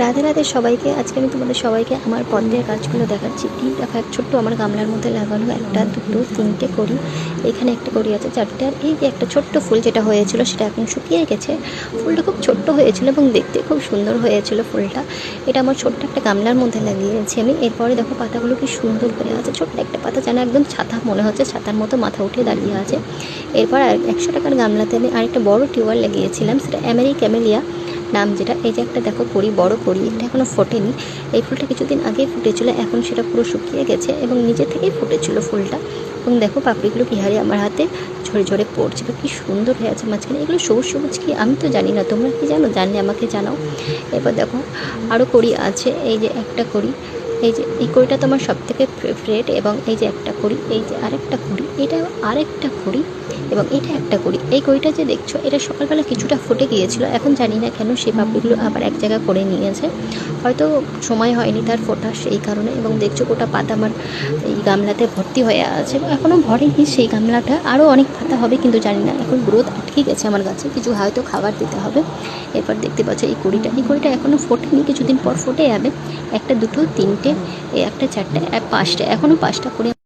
রাধে রাধে সবাইকে, আজকে আমি তোমাদের সবাইকে আমার পদ্মের গাছগুলো দেখাচ্ছি। এই দেখো এক ছোট্ট আমার গামলার মধ্যে লাগানো একটা, দুটো, তিনটে করি এখানে একটা করি আছে, চারটে। আর এই যে একটা ছোট্ট ফুল যেটা হয়েছিল, সেটা এখন শুকিয়ে গেছে। ফুলটা খুব ছোট্ট হয়েছিল এবং দেখতে খুব সুন্দর হয়েছিল ফুলটা। এটা আমার ছোট্ট একটা গামলার মধ্যে লাগিয়েছি আমি। এরপরে দেখো পাতাগুলো কি সুন্দর হয়ে আছে। ছোট্ট একটা পাতা যেন একদম ছাতা মনে হচ্ছে, ছাতার মতো মাথা উঠে দাঁড়িয়ে আছে। এরপর আর একশো টাকার গামলাতে আমি আরেকটা বড় টিউবার লাগিয়েছিলাম, সেটা অ্যামেরি ক্যামেলিয়া নাম যেটা, এই যে একটা দেখো করি বড় করি এটা এখনও ফোটেনি। এই ফুলটা কিছুদিন আগেই ফুটেছিল, এখন সেটা পুরো শুকিয়ে গেছে এবং নিজে থেকেই ফুটেছিল ফুলটা। এবং দেখো পাপড়িগুলো বিহারে আমার হাতে ঝরে ঝরে পড়ছে, বা কি সুন্দর হয়ে আছে মাঝখানে। এগুলো সবুজ সবুজ কি? আমি তো জানি না, তোমরা কি জানো? জানলে আমাকে জানাও। এবার দেখো আরও করি আছে, এই যে একটা করি। এই যে, এই কড়িটা তো আমার সব থেকে ফেভারেট এবং এই যে একটা করি এই যে আরেকটা করি এটা আরেকটা করি এবং এটা একটা করি এই কড়িটা যে দেখছ, এটা সকালবেলা কিছুটা ফুটে গিয়েছিল, এখন জানি না কেন সে পাপড়িগুলো আবার এক জায়গায় করে নিয়েছে। হয়তো সময় হয়নি তার ফোটা সেই কারণে এবং দেখছ গোটা পাতা আমার এই গামলাতে ভর্তি হয়ে আছে। এখনও ভরেনি সেই গামলাটা, আরও অনেক পাতা হবে কিন্তু জানি না, এখন গ্রোথ আটকে গেছে আমার গাছে কিছু হয়তো খাবার দিতে হবে। এরপর দেখতে পাচ্ছ এই কড়িটা এই কড়িটা এখনও ফোটেনি, কিছুদিন পর ফোটে যাবে, একটা দুটো, তিনটে একটা চারটে পাঁচটা এখনও পাঁচটা করে